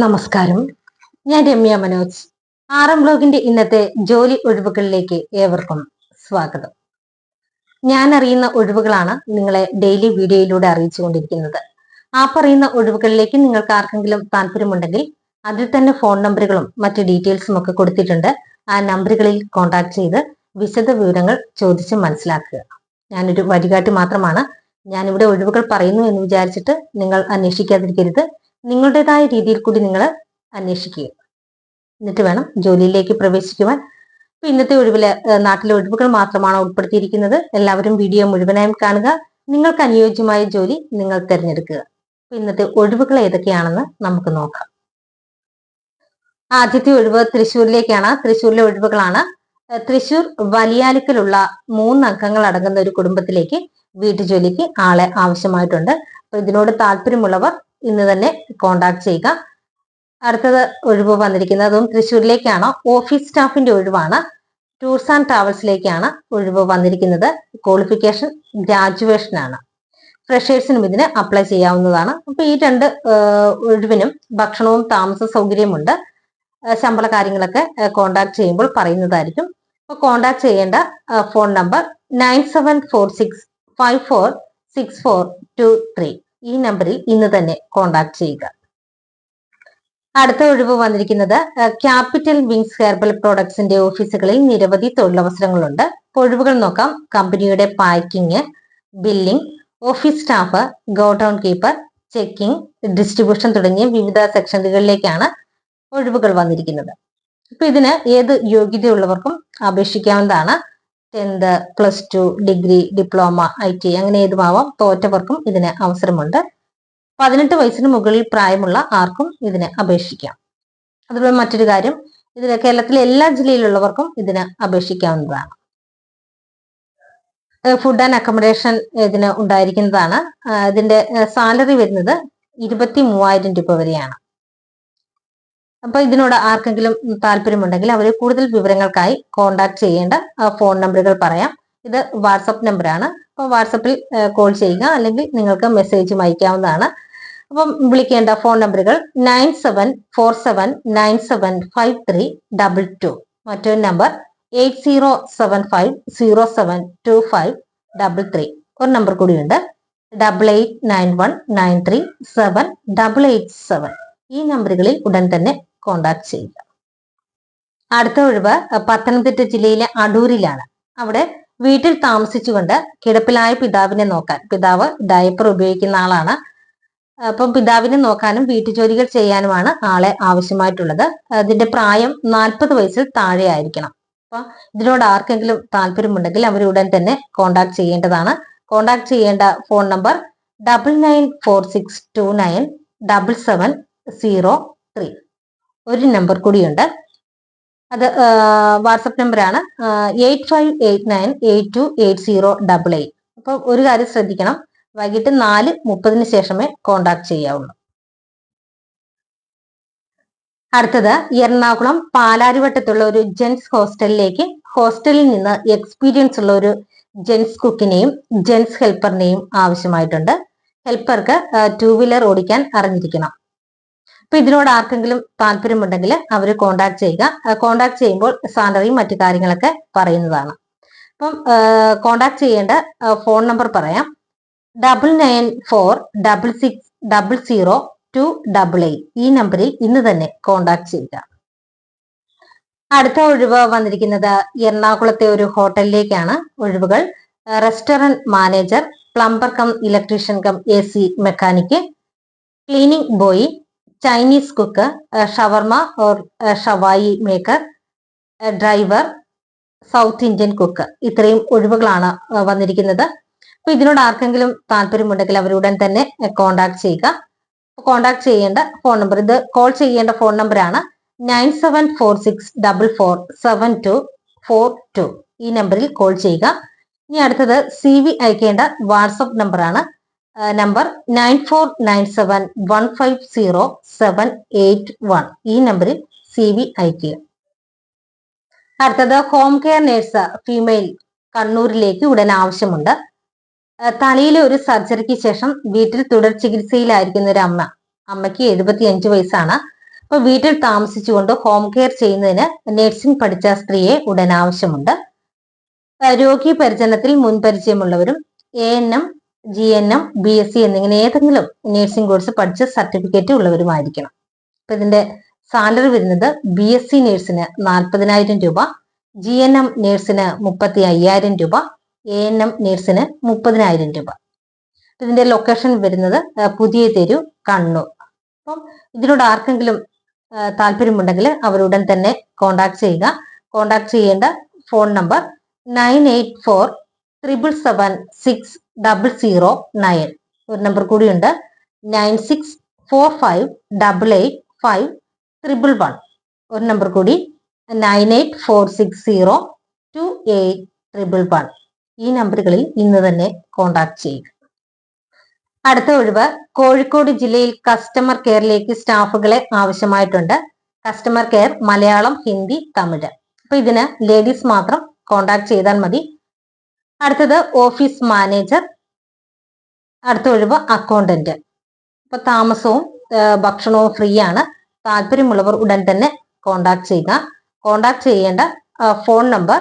നമസ്കാരം. ഞാൻ രമ്യ മനോജ്. എം ബ്ലോഗിന്റെ ഇന്നത്തെ ജോലി ഒഴിവുകളിലേക്ക് ഏവർക്കും സ്വാഗതം. ഞാൻ അറിയുന്ന ഒഴിവുകളാണ് നിങ്ങളെ ഡെയിലി വീഡിയോയിലൂടെ അറിയിച്ചുകൊണ്ടിരിക്കുന്നത്. ആ പറയുന്ന ഒഴിവുകളിലേക്ക് നിങ്ങൾക്ക് ആർക്കെങ്കിലും താല്പര്യമുണ്ടെങ്കിൽ അതിൽ തന്നെ ഫോൺ നമ്പറുകളും മറ്റ് ഡീറ്റെയിൽസും ഒക്കെ കൊടുത്തിട്ടുണ്ട്. ആ നമ്പറുകളിൽ കോൺടാക്ട് ചെയ്ത് വിശദ വിവരങ്ങൾ ചോദിച്ച് മനസ്സിലാക്കുക. ഞാനൊരു വഴികാട്ടി മാത്രമാണ്. ഞാനിവിടെ ഒഴിവുകൾ പറയുന്നു എന്ന് വിചാരിച്ചിട്ട് നിങ്ങൾ അന്വേഷിക്കാതിരിക്കരുത്. നിങ്ങളുടേതായ രീതിയിൽ കൂടി നിങ്ങൾ അന്വേഷിക്കുക. എന്നിട്ട് വേണം ജോലിയിലേക്ക് പ്രവേശിക്കുവാൻ. ഇപ്പൊ ഇന്നത്തെ ഒഴിവിൽ നാട്ടിലെ ഒഴിവുകൾ മാത്രമാണ് ഉൾപ്പെടുത്തിയിരിക്കുന്നത്? എല്ലാവരും വീഡിയോ മുഴുവനായും കാണുക. നിങ്ങൾക്ക് അനുയോജ്യമായ ജോലി നിങ്ങൾ തിരഞ്ഞെടുക്കുക. ഇപ്പൊ ഇന്നത്തെ ഒഴിവുകൾ ഏതൊക്കെയാണെന്ന് നമുക്ക് നോക്കാം. ആദ്യത്തെ ഒഴിവ് തൃശ്ശൂരിലേക്കാണ്. തൃശ്ശൂരിലെ ഒഴിവുകളാണ്. തൃശ്ശൂർ വലിയാലിക്കലുള്ള മൂന്ന് അംഗങ്ങൾ അടങ്ങുന്ന ഒരു കുടുംബത്തിലേക്ക് വീട്ടുജോലിക്ക് ആളെ ആവശ്യമായിട്ടുണ്ട്. അപ്പൊ ഇതിനോട് താല്പര്യമുള്ളവർ ഇന്ന് തന്നെ കോണ്ടാക്ട് ചെയ്യുക. അടുത്തത് ഒഴിവ് വന്നിരിക്കുന്നത് തൃശ്ശൂരിലേക്കാണ്? ഓഫീസ് സ്റ്റാഫിന്റെ ഒഴിവാണ്. ടൂർസ് ആൻഡ് ട്രാവൽസിലേക്കാണ് ഒഴിവ് വന്നിരിക്കുന്നത്. ക്വാളിഫിക്കേഷൻ ഗ്രാജുവേഷൻ ആണ്. ഫ്രഷേഴ്സിനും ഇതിന് അപ്ലൈ ചെയ്യാവുന്നതാണ്. അപ്പൊ ഈ രണ്ട് ഒഴിവിനും ഭക്ഷണവും താമസ സൗകര്യമുണ്ട് ശമ്പള കാര്യങ്ങളൊക്കെ കോണ്ടാക്ട് ചെയ്യുമ്പോൾ പറയുന്നതായിരിക്കും. അപ്പൊ കോണ്ടാക്ട് ചെയ്യേണ്ട phone number nine seven four six five four six four two three ഈ നമ്പറിൽ ഇന്ന് തന്നെ കോൺടാക്ട് ചെയ്യുക. അടുത്ത ഒഴിവ് വന്നിരിക്കുന്നത് ക്യാപിറ്റൽ വിങ്സ് ഹെർബൽ പ്രോഡക്ട്സിന്റെ ഓഫീസുകളിൽ നിരവധി തൊഴിലവസരങ്ങളുണ്ട്. ഒഴിവുകൾ നോക്കാം. കമ്പനിയുടെ packing billing office staff godown keeper checking distribution തുടങ്ങിയ വിവിധ സെക്ഷനുകളിലേക്കാണ് ഒഴിവുകൾ വന്നിരിക്കുന്നത്. ഇപ്പൊ ഇതിന് ഏത് യോഗ്യതയുള്ളവർക്കും അപേക്ഷിക്കാവുന്നതാണ്. Tenth plus two degree diploma I T അങ്ങനെ ഏതുമാവാം തോറ്റവർക്കും ഇതിന് അവസരമുണ്ട്. പതിനെട്ട് വയസ്സിന് മുകളിൽ പ്രായമുള്ള ആർക്കും ഇതിന് അപേക്ഷിക്കാം. അതുപോലെ മറ്റൊരു കാര്യം ഇതിന് കേരളത്തിലെ എല്ലാ ജില്ലയിലുള്ളവർക്കും ഇതിന് അപേക്ഷിക്കാവുന്നതാണ്. ഫുഡ് ആൻഡ് അക്കോമഡേഷൻ ഇതിന് ഉണ്ടായിരിക്കുന്നതാണ്. ഇതിന്റെ സാലറി വരുന്നത് ഇരുപത്തി മൂവായിരം രൂപ വരെയാണ്. അപ്പൊ ഇതിനോട് ആർക്കെങ്കിലും താല്പര്യമുണ്ടെങ്കിൽ അവർ കൂടുതൽ വിവരങ്ങൾക്കായി കോൺടാക്ട് ചെയ്യേണ്ട ഫോൺ നമ്പറുകൾ പറയാം. ഇത് വാട്സപ്പ് നമ്പറാണ് അപ്പോൾ വാട്സപ്പിൽ കോൾ ചെയ്യുക അല്ലെങ്കിൽ നിങ്ങൾക്ക് മെസ്സേജും അയക്കാവുന്നതാണ്. അപ്പം വിളിക്കേണ്ട ഫോൺ നമ്പറുകൾ nine seven four seven nine seven five three double two മറ്റൊരു number eight zero seven five zero seven two five double three ഒരു നമ്പർ കൂടിയുണ്ട്. Double eight nine one nine three seven double eight seven ഈ നമ്പറുകളിൽ ഉടൻ തന്നെ contact ചെയ്യുക. അടുത്ത ഒഴിവ് പത്തനംതിട്ട ജില്ലയിലെ അടൂരിലാണ്. അവിടെ വീട്ടിൽ താമസിച്ചുകൊണ്ട് കിടപ്പിലായ പിതാവിനെ നോക്കാൻ പിതാവ് ഡയപ്പർ ഉപയോഗിക്കുന്ന ആളാണ്. അപ്പം പിതാവിനെ നോക്കാനും വീട്ടുജോലികൾ ചെയ്യാനുമാണ് ആളെ ആവശ്യമായിട്ടുള്ളത്. അതിന്റെ പ്രായം നാൽപ്പത് വയസ്സിൽ താഴെ ആയിരിക്കണം അപ്പൊ ഇതിനോട് ആർക്കെങ്കിലും താല്പര്യമുണ്ടെങ്കിൽ അവർ ഉടൻ തന്നെ കോണ്ടാക്ട് ചെയ്യേണ്ടതാണ്. കോണ്ടാക്ട് ചെയ്യേണ്ട phone number double nine four six two nine double seven zero three ഒരു നമ്പർ കൂടിയുണ്ട്. അത് വാട്സപ്പ് നമ്പറാണ് eight five eight nine eight two eight zero double eight അപ്പോൾ ഒരു കാര്യം ശ്രദ്ധിക്കണം. വൈകിട്ട് നാല് മുപ്പതിന് ശേഷമേ കോണ്ടാക്ട് ചെയ്യാവുള്ളൂ. അടുത്തത് എറണാകുളം പാലാരിവട്ടത്തുള്ള ഒരു ജെൻസ് ഹോസ്റ്റലിലേക്ക് ഹോസ്റ്റലിൽ നിന്ന് എക്സ്പീരിയൻസ് ഉള്ള ഒരു ജെൻസ് കുക്കിനെയും ജെൻസ് ഹെൽപ്പറിനെയും ആവശ്യമായിട്ടുണ്ട്. ഹെൽപ്പർക്ക് ടൂ വീലർ ഓടിക്കാൻ അറിഞ്ഞിരിക്കണം. അപ്പൊ ഇതിനോട് ആർക്കെങ്കിലും താല്പര്യമുണ്ടെങ്കിൽ അവർ കോണ്ടാക്ട് ചെയ്യുക. കോണ്ടാക്ട് ചെയ്യുമ്പോൾ സാലറിയും മറ്റു കാര്യങ്ങളൊക്കെ പറയുന്നതാണ്. അപ്പം കോണ്ടാക്ട് ചെയ്യേണ്ട ഫോൺ നമ്പർ പറയാം. Double nine four double six double zero two double eight ഈ നമ്പറിൽ ഇന്ന് തന്നെ കോണ്ടാക്ട് ചെയ്യുക. അടുത്ത ഒഴിവ് വന്നിരിക്കുന്നത് എറണാകുളത്തെ ഒരു ഹോട്ടലിലേക്കാണ് ഒഴിവുകൾ. Restaurant manager plumber cum electrician cum A C mechanic cleaning boy Chinese cook shawarma or shawai maker driver South Indian cook ഇത്രയും ഒഴിവുകളാണ് വന്നിരിക്കുന്നത്. അപ്പൊ ഇതിനോട് ആർക്കെങ്കിലും താല്പര്യമുണ്ടെങ്കിൽ അവരുടൻ തന്നെ കോണ്ടാക്ട് ചെയ്യുക. കോണ്ടാക്ട് ചെയ്യേണ്ട ഫോൺ നമ്പർ ഇത് കോൾ ചെയ്യേണ്ട ഫോൺ നമ്പറാണ് nine seven four six double four seven two four two. ഈ നമ്പറിൽ കോൾ ചെയ്യുക. ഇനി അടുത്തത് സി വി അയക്കേണ്ട വാട്സപ്പ് നമ്പറാണ് number nine four nine seven one five zero seven eight one ഈ നമ്പറിൽ സി വി അയക്കുക അടുത്തത് ഹോം കെയർ നേഴ്സ് ഫീമെയിൽ കണ്ണൂരിലേക്ക് ഉടൻ ആവശ്യമുണ്ട്. തലയിലെ ഒരു സർജറിക്ക് ശേഷം വീട്ടിൽ തുടർ ചികിത്സയിലായിരിക്കുന്ന ഒരു അമ്മ. അമ്മയ്ക്ക് എഴുപത്തി അഞ്ച് വയസ്സാണ്. അപ്പൊ വീട്ടിൽ താമസിച്ചുകൊണ്ട് ഹോം കെയർ ചെയ്യുന്നതിന് നഴ്സിംഗ് പഠിച്ച സ്ത്രീയെ ഉടൻ ആവശ്യമുണ്ട്. രോഗി പരിചരണത്തിൽ മുൻപരിചയമുള്ളവരും A N M G N M B S C എന്നിങ്ങനെ ഏതെങ്കിലും നേഴ്സിംഗ് കോഴ്സ് പഠിച്ച സർട്ടിഫിക്കറ്റ് ഉള്ളവരുമായിരിക്കണം. അപ്പൊ ഇതിന്റെ സാലറി വരുന്നത് ബി എസ് സി നേഴ്സിന് നാൽപ്പതിനായിരം രൂപ ജി എൻ എം നേഴ്സിന് മുപ്പത്തി അയ്യായിരം രൂപ എ എൻ എം നേഴ്സിന് മുപ്പതിനായിരം രൂപ. ഇതിന്റെ ലൊക്കേഷൻ വരുന്നത് പുതിയ തെരു കണ്ണൂർ. അപ്പം ഇതിനോട് ആർക്കെങ്കിലും താല്പര്യമുണ്ടെങ്കിൽ അവരുടൻ തന്നെ കോണ്ടാക്ട് ചെയ്യുക. കോണ്ടാക്ട് ചെയ്യേണ്ട phone number nine eight four triple seven six double zero nine ഒരു നമ്പർ കൂടിയുണ്ട്. Nine six four five double eight five triple one ഒരു നമ്പർ കൂടി. Nine eight four six zero two eight triple one ഈ നമ്പറുകളിൽ ഇന്ന് തന്നെ contact ചെയ്യുക. അടുത്ത ഒഴിവ്. കോഴിക്കോട് ജില്ലയിൽ കസ്റ്റമർ കെയറിലേക്ക് സ്റ്റാഫുകളെ ആവശ്യമായിട്ടുണ്ട്. Customer care Malayalam Hindi Tamil. അപ്പൊ ഇതിന് ലേഡീസ് മാത്രം കോണ്ടാക്ട് ചെയ്താൽ മതി. അടുത്തത് ഓഫീസ് മാനേജർ അടുത്ത ഒഴിവ് അക്കൗണ്ടന്റ് ഇപ്പൊ താമസവും ഭക്ഷണവും ഫ്രീ ആണ്. താല്പര്യമുള്ളവർ ഉടൻ തന്നെ കോണ്ടാക്ട് ചെയ്യുക. കോണ്ടാക്ട് ചെയ്യേണ്ട phone number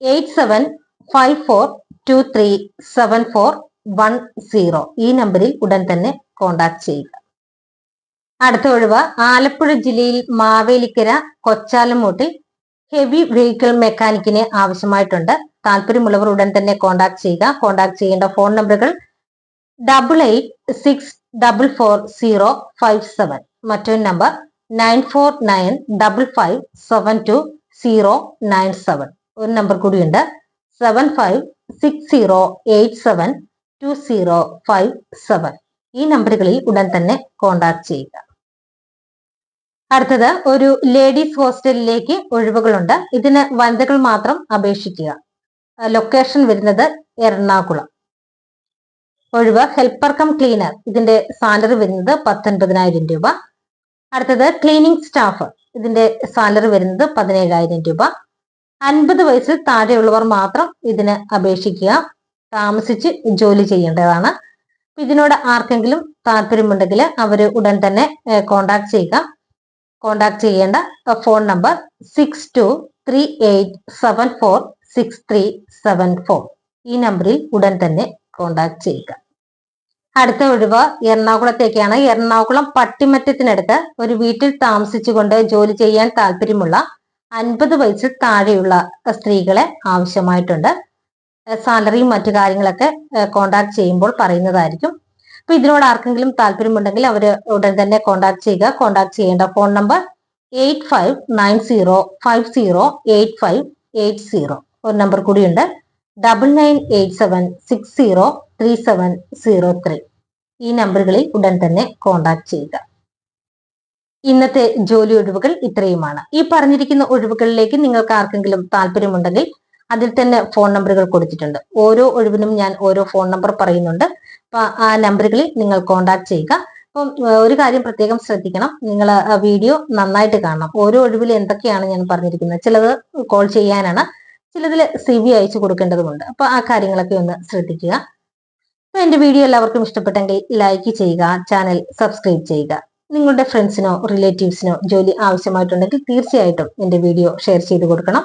eight seven five four two three seven four one zero ഈ നമ്പറിൽ ഉടൻ തന്നെ കോണ്ടാക്ട് ചെയ്യുക. അടുത്ത ഒഴിവ് ആലപ്പുഴ ജില്ലയിൽ മാവേലിക്കര കൊച്ചാലമൂട്ടിൽ ഹെവി വെഹിക്കിൾ മെക്കാനിക്കിനെ ആവശ്യമായിട്ടുണ്ട്. താല്പര്യമുള്ളവർ ഉടൻ തന്നെ കോണ്ടാക്ട് ചെയ്യുക. കോണ്ടാക്ട് ചെയ്യേണ്ട ഫോൺ നമ്പറുകൾ double eight six double four zero five seven മറ്റൊരു number nine four nine double five seven two zero nine seven ഒരു നമ്പർ കൂടിയുണ്ട്. Seven five six zero eight seven two zero five seven ഈ നമ്പറുകളിൽ ഉടൻ തന്നെ contact ചെയ്യുക. അടുത്തത് ഒരു ലേഡീസ് ഹോസ്റ്റലിലേക്ക് ഒഴിവുകളുണ്ട്. ഇതിന് വനിതകൾ മാത്രം അപേക്ഷിക്കുക. ലൊക്കേഷൻ വരുന്നത് എറണാകുളം. ഒഴിവ് ഹെൽപ്പർ കം ക്ലീനർ. ഇതിന്റെ സാലറി വരുന്നത് പത്തൊൻപതിനായിരം രൂപ. അടുത്തത് ക്ലീനിങ് സ്റ്റാഫ്. ഇതിന്റെ സാലറി വരുന്നത് പതിനേഴായിരം രൂപ. അൻപത് വയസ്സിൽ താഴെയുള്ളവർ മാത്രം ഇതിന് അപേക്ഷിക്കുക. താമസിച്ച് ജോലി ചെയ്യേണ്ടതാണ്. ഇതിനോട് ആർക്കെങ്കിലും താല്പര്യമുണ്ടെങ്കിൽ അവർ ഉടൻ തന്നെ കോണ്ടാക്ട് ചെയ്യുക. കോണ്ടാക്ട് ചെയ്യേണ്ട phone number six two three eight seven four six three seven four ഈ നമ്പറിൽ ഉടൻ തന്നെ കോണ്ടാക്ട് ചെയ്യുക. അടുത്ത ഒഴിവ് എറണാകുളത്തേക്കാണ്. എറണാകുളം പട്ടിമറ്റത്തിനടുത്ത് ഒരു വീട്ടിൽ താമസിച്ചുകൊണ്ട് ജോലി ചെയ്യാൻ താല്പര്യമുള്ള അൻപത് വയസ്സിൽ താഴെയുള്ള സ്ത്രീകളെ ആവശ്യമായിട്ടുണ്ട്. സാലറിയും മറ്റു കാര്യങ്ങളൊക്കെ കോണ്ടാക്ട് ചെയ്യുമ്പോൾ പറയുന്നതായിരിക്കും. അപ്പൊ ഇതിനോട് ആർക്കെങ്കിലും താല്പര്യമുണ്ടെങ്കിൽ അവർ ഉടൻ തന്നെ കോണ്ടാക്ട് ചെയ്യുക. കോണ്ടാക്ട് ചെയ്യേണ്ട phone number eight five nine zero five zero eight five eight zero ഒരു നമ്പർ കൂടിയുണ്ട്. Double nine eight seven six zero three seven zero three ഈ നമ്പറുകളിൽ ഉടൻ തന്നെ കോണ്ടാക്ട് ചെയ്യുക. ഇന്നത്തെ ജോലി ഒഴിവുകൾ ഇത്രയുമാണ്. ഈ പറഞ്ഞിരിക്കുന്ന ഒഴിവുകളിലേക്ക് നിങ്ങൾക്ക് ആർക്കെങ്കിലും താല്പര്യമുണ്ടെങ്കിൽ അതിൽ തന്നെ ഫോൺ നമ്പറുകൾ കൊടുത്തിട്ടുണ്ട്. ഓരോ ഒഴിവിനും ഞാൻ ഓരോ ഫോൺ നമ്പർ പറയുന്നുണ്ട്. അപ്പൊ ആ നമ്പറുകളിൽ നിങ്ങൾ കോണ്ടാക്ട് ചെയ്യുക. അപ്പം ഒരു കാര്യം പ്രത്യേകം ശ്രദ്ധിക്കണം. നിങ്ങൾ വീഡിയോ നന്നായിട്ട് കാണണം. ഓരോ ഒഴിവിൽ എന്തൊക്കെയാണ് ഞാൻ പറഞ്ഞിരിക്കുന്നത്? ചിലത് കോൾ ചെയ്യാനാണ് ചിലതിൽ സി വി അയച്ചു കൊടുക്കേണ്ടതുണ്ട് അപ്പൊ ആ കാര്യങ്ങളൊക്കെ ഒന്ന് ശ്രദ്ധിക്കുക. അപ്പൊ എന്റെ വീഡിയോ എല്ലാവർക്കും ഇഷ്ടപ്പെട്ടെങ്കിൽ ലൈക്ക് ചെയ്യുക ചാനൽ സബ്സ്ക്രൈബ് ചെയ്യുക. നിങ്ങളുടെ ഫ്രണ്ട്സിനോ റിലേറ്റീവ്സിനോ ജോലി ആവശ്യമായിട്ടുണ്ടെങ്കിൽ തീർച്ചയായിട്ടും എന്റെ വീഡിയോ ഷെയർ ചെയ്ത് കൊടുക്കണം.